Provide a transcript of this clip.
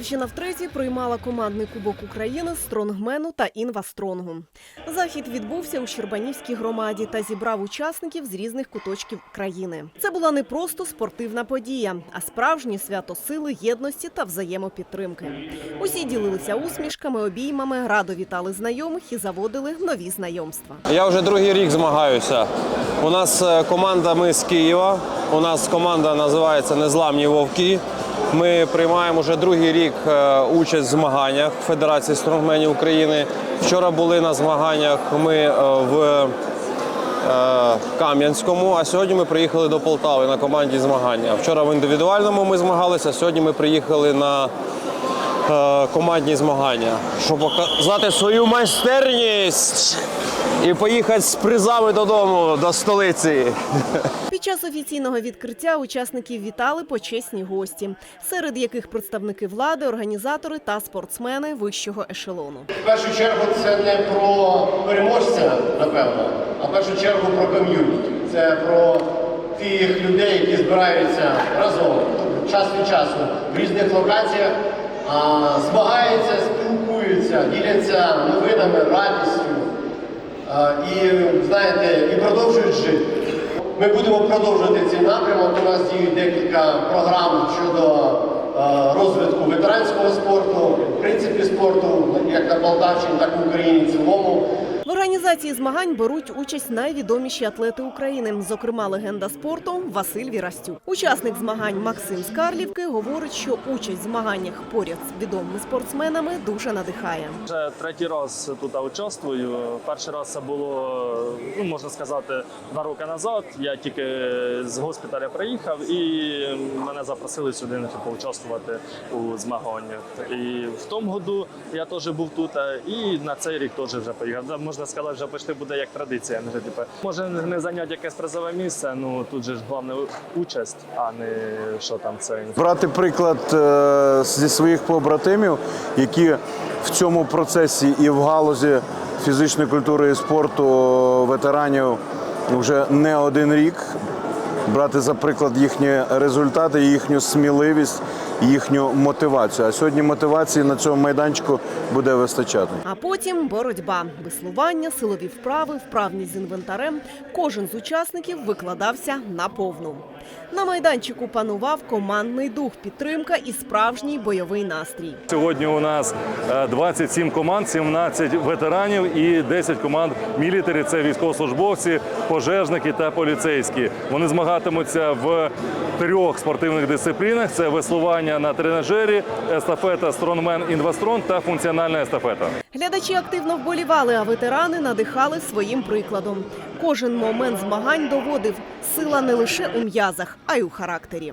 Полтавщина втретє приймала командний кубок України стронгмену та інвастронгу. Захід відбувся у Щербанівській громаді та зібрав учасників з різних куточків країни. Це була не просто спортивна подія, а справжнє свято сили, єдності та взаємопідтримки. Усі ділилися усмішками, обіймами, радо вітали знайомих і заводили нові знайомства. Я вже другий рік змагаюся. У нас е, команда ми з Києва. У нас команда називається Незламні вовки. Ми приймаємо вже другий рік е, участь в змаганнях Федерації стронгменів України. Вчора були на змаганнях ми е, в е, Кам'янському, а сьогодні ми приїхали до Полтави на команді змагання. Вчора в індивідуальному ми змагалися, а сьогодні ми приїхали на командні змагання, щоб показати свою майстерність і поїхати з призами додому до столиці. Під час офіційного відкриття учасників вітали почесні гості, серед яких представники влади, організатори та спортсмени вищого ешелону. В першу чергу це не про переможця, напевно, а в першу чергу про ком'юніті. Це про тих людей, які збираються разом час від часу в різних локаціях, змагаються, спілкуються, діляться новинами, радістю і знаєте, і продовжують жити. Ми будемо продовжувати цей напрямок. У нас діють декілька програм щодо е, розвитку ветеранського спорту, в принципі спорту, як на Полтавщині, так і в Україні в цілому. Організації змагань беруть участь найвідоміші атлети України, зокрема легенда спорту Василь Вірастюк. Учасник змагань Максим Скарлівки говорить, що участь в змаганнях поряд з відомими спортсменами дуже надихає. Вже третій раз тут участвую. Перший раз це було, ну можна сказати, два роки назад. Я тільки з госпіталя приїхав і мене запросили сюди типу, участвувати у змаганнях. І в тому году я теж був тут, і на цей рік теж вже поїхав. Да, Можна сказати, вже почти буде як традиція. Вже, типу, може не зайняти якесь призове місце, ну тут же ж головне участь, а не що там це. брати приклад е, зі своїх побратимів, які в цьому процесі і в галузі фізичної культури і спорту ветеранів вже не один рік. Брати за приклад їхні результати, їхню сміливість, їхню мотивацію. А сьогодні мотивації на цьому майданчику буде вистачати. А потім боротьба, веслування, силові вправи, вправність з інвентарем. Кожен з учасників викладався на повну. На майданчику панував командний дух, підтримка і справжній бойовий настрій. Сьогодні у нас е, 27 команд, 17 ветеранів і 10 команд мілітарі. Це військовослужбовці, пожежники та поліцейські. Вони змагатимуться в трьох спортивних дисциплінах: це веслування на тренажері, естафета стронмен інвастрон та функціональна естафета. Глядачі активно вболівали, а ветерани надихали своїм прикладом. Кожен момент змагань доводив сила не лише у м'язах, а й у характері.